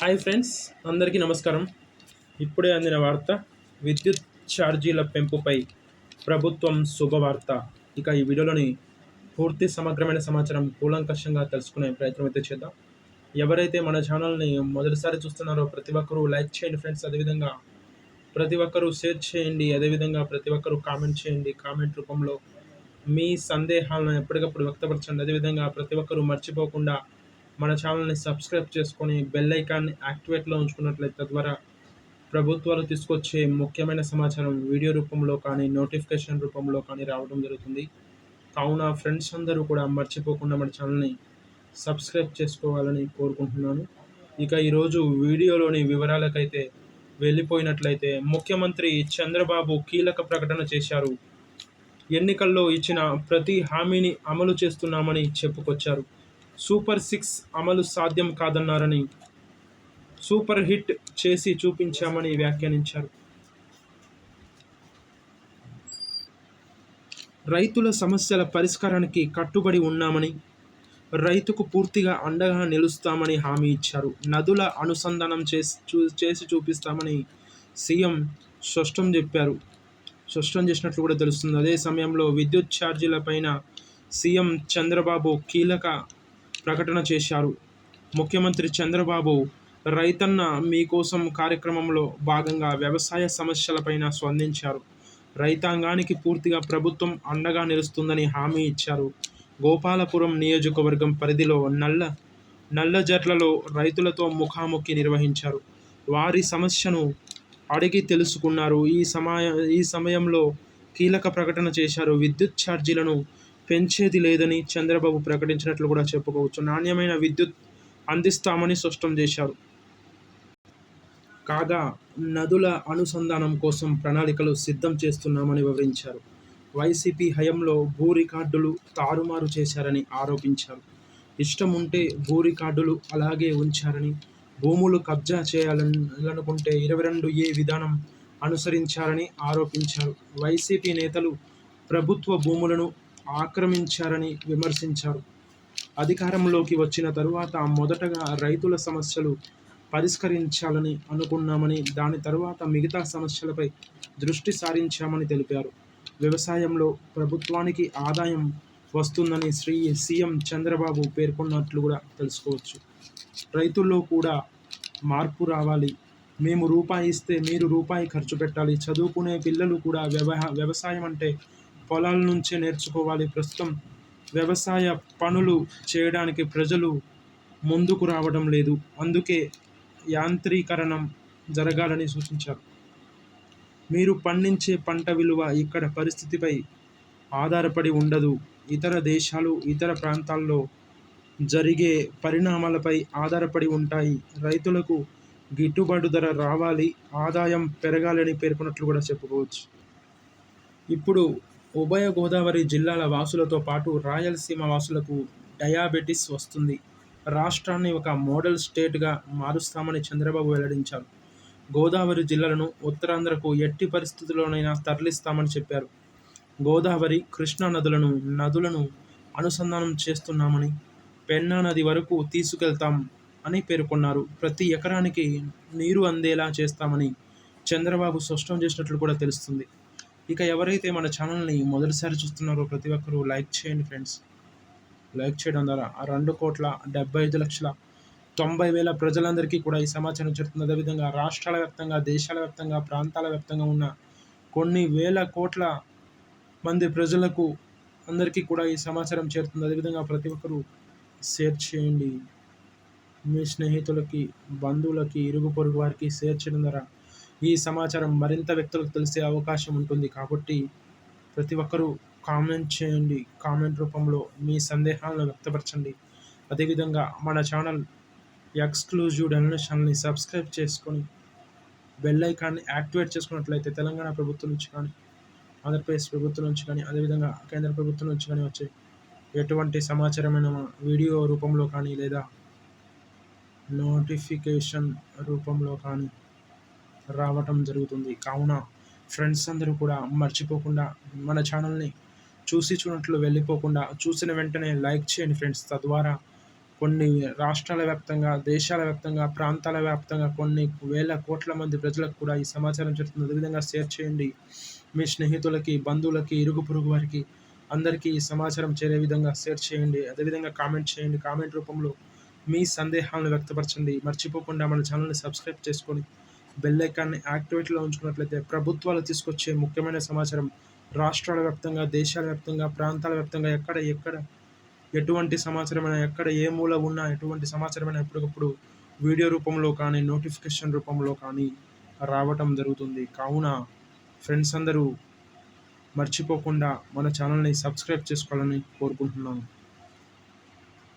Hi friends అందరికీ నమస్కారం. ఇప్పుడే అందిన వార్త విద్యుత్ ఛార్జీల పెంపుపై ప్రభుత్వం శుభవార్త. ఇక ఈ వీడియోలోని పూర్తి సమగ్రమైన సమాచారం కూలంకషంగా తెలుసుకునే ప్రయత్నం అయితే చేద్దాం. ఎవరైతే మన ఛానల్ని మొదటిసారి చూస్తున్నారో ప్రతి ఒక్కరూ లైక్ చేయండి ఫ్రెండ్స్. అదేవిధంగా ప్రతి ఒక్కరూ షేర్ చేయండి. అదేవిధంగా ప్రతి ఒక్కరూ కామెంట్ చేయండి. కామెంట్ రూపంలో మీ సందేహాలను ఎప్పటికప్పుడు వ్యక్తపరచండి. అదేవిధంగా ప్రతి ఒక్కరూ మర్చిపోకుండా మన ఛానల్ని సబ్స్క్రైబ్ చేసుకొని బెల్ ఐకాన్ని యాక్టివేట్లో ఉంచుకున్నట్లయితే తద్వారా ప్రభుత్వాలు తీసుకొచ్చే ముఖ్యమైన సమాచారం వీడియో రూపంలో కానీ నోటిఫికేషన్ రూపంలో కానీ రావడం జరుగుతుంది. కావున ఫ్రెండ్స్ అందరూ కూడా మర్చిపోకుండా మన ఛానల్ని సబ్స్క్రైబ్ చేసుకోవాలని కోరుకుంటున్నాను. ఇక ఈరోజు వీడియోలోని వివరాలకైతే వెళ్ళిపోయినట్లయితే ముఖ్యమంత్రి చంద్రబాబు కీలక ప్రకటన చేశారు. ఎన్నికల్లో ఇచ్చిన ప్రతి హామీని అమలు చేస్తున్నామని చెప్పుకొచ్చారు. సూపర్ సిక్స్ అమలు సాధ్యం కాదన్నారని సూపర్ హిట్ చేసి చూపించామని వ్యాఖ్యానించారు. రైతుల సమస్యల పరిష్కారానికి కట్టుబడి ఉన్నామని రైతుకు పూర్తిగా అండగా నిలుస్తామని హామీ ఇచ్చారు. నదుల అనుసంధానం చేసి చూ చేసి చూపిస్తామని సీఎం స్పష్టం చెప్పారు. స్పష్టం చేసినట్లు కూడా తెలుస్తుంది. అదే సమయంలో విద్యుత్ ఛార్జీలపైన సీఎం చంద్రబాబు కీలక ప్రకటన చేశారు. ముఖ్యమంత్రి చంద్రబాబు రైతన్న మీకోసం కార్యక్రమంలో భాగంగా వ్యవసాయ సమస్యలపైన స్పందించారు. రైతాంగానికి పూర్తిగా ప్రభుత్వం అండగా నిలుస్తుందని హామీ ఇచ్చారు. గోపాలపురం నియోజకవర్గం పరిధిలో నల్ల నల్లజర్లలో రైతులతో ముఖాముఖి నిర్వహించారు. వారి సమస్యను అడిగి తెలుసుకున్నారు. ఈ సమయ ఈ సమయంలో కీలక ప్రకటన చేశారు. విద్యుత్ ఛార్జీలను పెంచేది లేదని చంద్రబాబు ప్రకటించినట్లు కూడా చెప్పుకోవచ్చు. నాణ్యమైన విద్యుత్ అందిస్తామని స్పష్టం చేశారు. కాగా నదుల అనుసంధానం కోసం ప్రణాళికలు సిద్ధం చేస్తున్నామని వివరించారు. వైసీపీ హయంలో భూ రికార్డులు తారుమారు చేశారని ఆరోపించారు. ఇష్టం ఉంటే భూ రికార్డులు అలాగే ఉంచారని భూములు కబ్జా చేయాలనుకుంటే ఇరవై రెండు ఏ విధానం అనుసరించారని ఆరోపించారు. వైసీపీ నేతలు ప్రభుత్వ భూములను ఆక్రమించారని విమర్శించారు. అధికారంలోకి వచ్చిన తరువాత మొదటగా రైతుల సమస్యలు పరిష్కరించాలని అనుకున్నామని దాని తర్వాత మిగతా సమస్యలపై దృష్టి సారించామని తెలిపారు. వ్యవసాయంలో ప్రభుత్వానికి ఆదాయం వస్తుందని శ్రీ సీఎం చంద్రబాబు పేర్కొన్నట్లు కూడా తెలుసుకోవచ్చు. రైతుల్లో కూడా మార్పు రావాలి. మేము రూపాయి ఇస్తే మీరు రూపాయి ఖర్చు పెట్టాలి. చదువుకునే పిల్లలు కూడా వ్యవహ వ్యవసాయం అంటే పొలాల నుంచే నేర్చుకోవాలి. ప్రస్తుతం వ్యవసాయ పనులు చేయడానికి ప్రజలు ముందుకు రావడం లేదు. అందుకే యాంత్రీకరణం జరగాలని సూచించారు. మీరు పండించే పంట విలువ ఇక్కడ పరిస్థితిపై ఆధారపడి ఉండదు. ఇతర దేశాలు ఇతర ప్రాంతాల్లో జరిగే పరిణామాలపై ఆధారపడి ఉంటాయి. రైతులకు గిట్టుబాటు ధర రావాలి ఆదాయం పెరగాలని పేర్కొన్నట్లు కూడా చెప్పుకోవచ్చు. ఇప్పుడు ఉభయ గోదావరి జిల్లాల వాసులతో పాటు రాయలసీమ వాసులకు డయాబెటిస్ వస్తుంది. రాష్ట్రాన్ని ఒక మోడల్ స్టేట్గా మారుస్తామని చంద్రబాబు వెల్లడించారు. గోదావరి జిల్లాలను ఉత్తరాంధ్రకు ఎట్టి పరిస్థితుల్లోనైనా తరలిస్తామని చెప్పారు. గోదావరి కృష్ణా నదులను నదులను అనుసంధానం చేస్తున్నామని పెన్నా నది వరకు తీసుకెళ్తాం అని పేర్కొన్నారు. ప్రతి ఎకరానికి నీరు అందేలా చేస్తామని చంద్రబాబు స్పష్టం చేసినట్లు కూడా తెలుస్తుంది. ఇక ఎవరైతే మన ఛానల్ని మొదటిసారి చూస్తున్నారో ప్రతి ఒక్కరూ లైక్ చేయండి ఫ్రెండ్స్. లైక్ చేయడం ద్వారా ఆ రెండు కోట్ల డెబ్బై ఐదు లక్షల తొంభై వేల ప్రజలందరికీ కూడా ఈ సమాచారం చేరుతుంది. అదేవిధంగా రాష్ట్రాల వ్యాప్తంగా దేశాల వ్యాప్తంగా ప్రాంతాల వ్యాప్తంగా ఉన్న కొన్ని వేల కోట్ల మంది ప్రజలకు అందరికీ కూడా ఈ సమాచారం చేరుతుంది. అదేవిధంగా ప్రతి ఒక్కరూ షేర్ చేయండి. మీ స్నేహితులకి బంధువులకి ఇరుగు పొరుగు వారికి షేర్ చేయడం ద్వారా ఈ సమాచారం మరింత వ్యక్తులకు తెలిసే అవకాశం ఉంటుంది. కాబట్టి ప్రతి ఒక్కరూ కామెంట్ చేయండి. కామెంట్ రూపంలో మీ సందేహాలను వ్యక్తపరచండి. అదేవిధంగా మన ఛానల్ ఎక్స్క్లూజివ్ డెలినేషన్ని సబ్స్క్రైబ్ చేసుకొని బెల్ ఐకాన్ని యాక్టివేట్ చేసుకున్నట్లయితే తెలంగాణ ప్రభుత్వం నుంచి కానీ ఆంధ్రప్రదేశ్ ప్రభుత్వం నుంచి కానీ అదేవిధంగా కేంద్ర ప్రభుత్వం నుంచి కానీ వచ్చే ఎటువంటి సమాచారమైన వీడియో రూపంలో కానీ లేదా నోటిఫికేషన్ రూపంలో కానీ రావటం జరుగుతుంది. కావున ఫ్రెండ్స్ అందరూ కూడా మర్చిపోకుండా మన ఛానల్ని చూసి చూడట్లు వెళ్ళిపోకుండా చూసిన వెంటనే లైక్ చేయండి ఫ్రెండ్స్ తద్వారా కొన్ని రాష్ట్రాల వ్యాప్తంగా దేశాల వ్యాప్తంగా ప్రాంతాల వ్యాప్తంగా కొన్ని వేల కోట్ల మంది ప్రజలకు కూడా ఈ సమాచారం చేరుతుంది అదేవిధంగా షేర్ చేయండి. మీ స్నేహితులకి బంధువులకి ఇరుగు పొరుగు వారికి అందరికీ ఈ సమాచారం చేరే విధంగా షేర్ చేయండి. అదేవిధంగా కామెంట్ చేయండి. కామెంట్ రూపంలో మీ సందేహాలను వ్యక్తపరచండి. మర్చిపోకుండా మన ఛానల్ని సబ్స్క్రైబ్ చేసుకొని బెల్ ఐకాన్ని యాక్టివేట్లో ఉంచుకున్నట్లయితే ప్రభుత్వాలు తీసుకొచ్చే ముఖ్యమైన సమాచారం రాష్ట్రాల వ్యాప్తంగా దేశాల వ్యాప్తంగా ప్రాంతాల వ్యాప్తంగా ఎక్కడ ఎక్కడ ఎటువంటి సమాచారమైనా ఎక్కడ ఏ మూల ఉన్నా ఎటువంటి సమాచారమైనా ఎప్పటికప్పుడు వీడియో రూపంలో కానీ నోటిఫికేషన్ రూపంలో కానీ రావటం జరుగుతుంది. కావున ఫ్రెండ్స్ అందరూ మర్చిపోకుండా మన ఛానల్ని సబ్స్క్రైబ్ చేసుకోవాలని కోరుకుంటున్నాను.